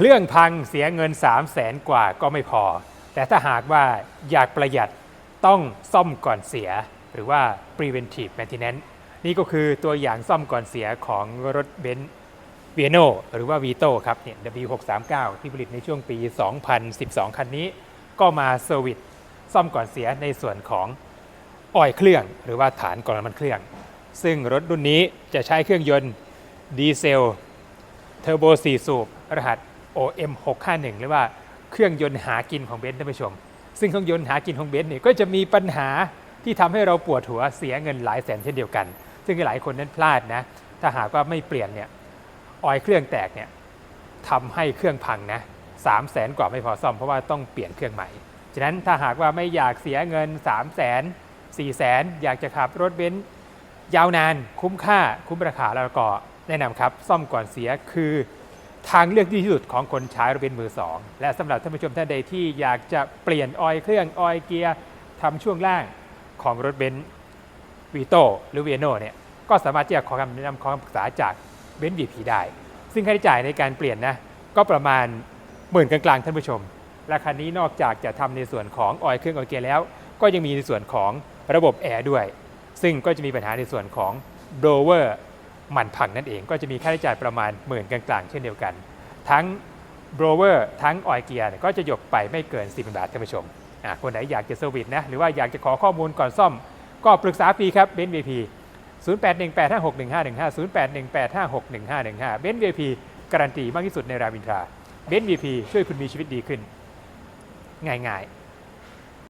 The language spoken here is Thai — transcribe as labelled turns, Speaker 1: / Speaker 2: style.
Speaker 1: เครื่องพังเสียเงิน 3 0 0แสนกว่าก็ไม่พอ แต่ถ้าหากว่าอยากประหยัดต้องซ่อมก่อนเสีย หรือว่า preventive maintenance นี่ก็คือตัวอย่างซ่อมก่อนเสียของรถเบนซ์เวียโนหรือว่า Vito ครับเนี่ย W639 ที่ผลิตในช่วงปี 2012 คันนี้ ก็มาเซอร์วิสซ่อมก่อนเสียในส่วนของออยเครื่อง หรือว่าฐานกรองน้ำมันเครื่อง ซึ่งรถรุ่นนี้จะใช้เครื่องยนต์ดีเซลเทอร์โบ4สูบรหัส OM 651หรือว่าเครื่องยนต์หากินของเบนซ์ท่านผู้ชม ซึ่งเครื่องยนต์หากินของเบนซ์เนี่ยก็จะมีปัญหาที่ทำให้เราปวดหัวเสียเงินหลายแสนเช่นเดียวกัน ซึ่งหลายคนนั้นพลาดนะ ถ้าหากว่าไม่เปลี่ยนเนี่ยออยเครื่องแตกเนี่ยทำให้เครื่องพังนะสามแสนกว่าไม่พอซ่อมเพราะว่าต้องเปลี่ยนเครื่องใหม่ ฉะนั้นถ้าหากว่าไม่อยากเสียเงิน3 0 0แสน4แสนอยากจะขับรถเบนซ์ยาวนานคุ้มค่าคุ้มราคาแล้วก็แนะนำครับ ซ่อมก่อนเสียคือ ทางเลือกที่ดีที่สุดของคนใช้รถเบนซ์มือสองและสำหรับท่านผู้ชมท่านใดที่อยากจะเปลี่ยนออยเครื่องออยเกียร์ทำช่วงล่างของรถเบนซ์วีโตหรือเวโนเนี่ยก็สามารถที่จะขอคำแนะนำขอคำปรึกษาจากเบนซ์วีพีได้ ซึ่งค่าใช้จ่ายในการเปลี่ยนนะก็ประมาณหมื่นกลางๆท่านผู้ชมและคันนี้นอกจากจะทำในส่วนของออยเครื่องออยเกียร์แล้ว ก็ยังมีในส่วนของระบบแอร์ด้วย ซึ่งก็จะมีปัญหาในส่วนของโบรเวอร์ มันพังนั่นเองก็จะมีค่าใช้จ่ายประมาณหมื่นกลางๆ เช่นเดียวกัน ทั้งโบรเวอร์ทั้งออยเกียร์ก็จะหยกไปไม่เกิน10 0 0บาทท่านผู้ชมอะคนไหนอยากจะเซอร์วิสนะหรือว่าอยากจะขอข้อมูลก่อนซ่อม ก็ปรึกษาฟรีครับเบนซ์วีพี0818561515 0818561515 เบนซ์วีพีการันตีมากที่สุดในรามินทราเบนซ์วีพีช่วยคุณมีชีวิตดีขึ้น ง่ายๆ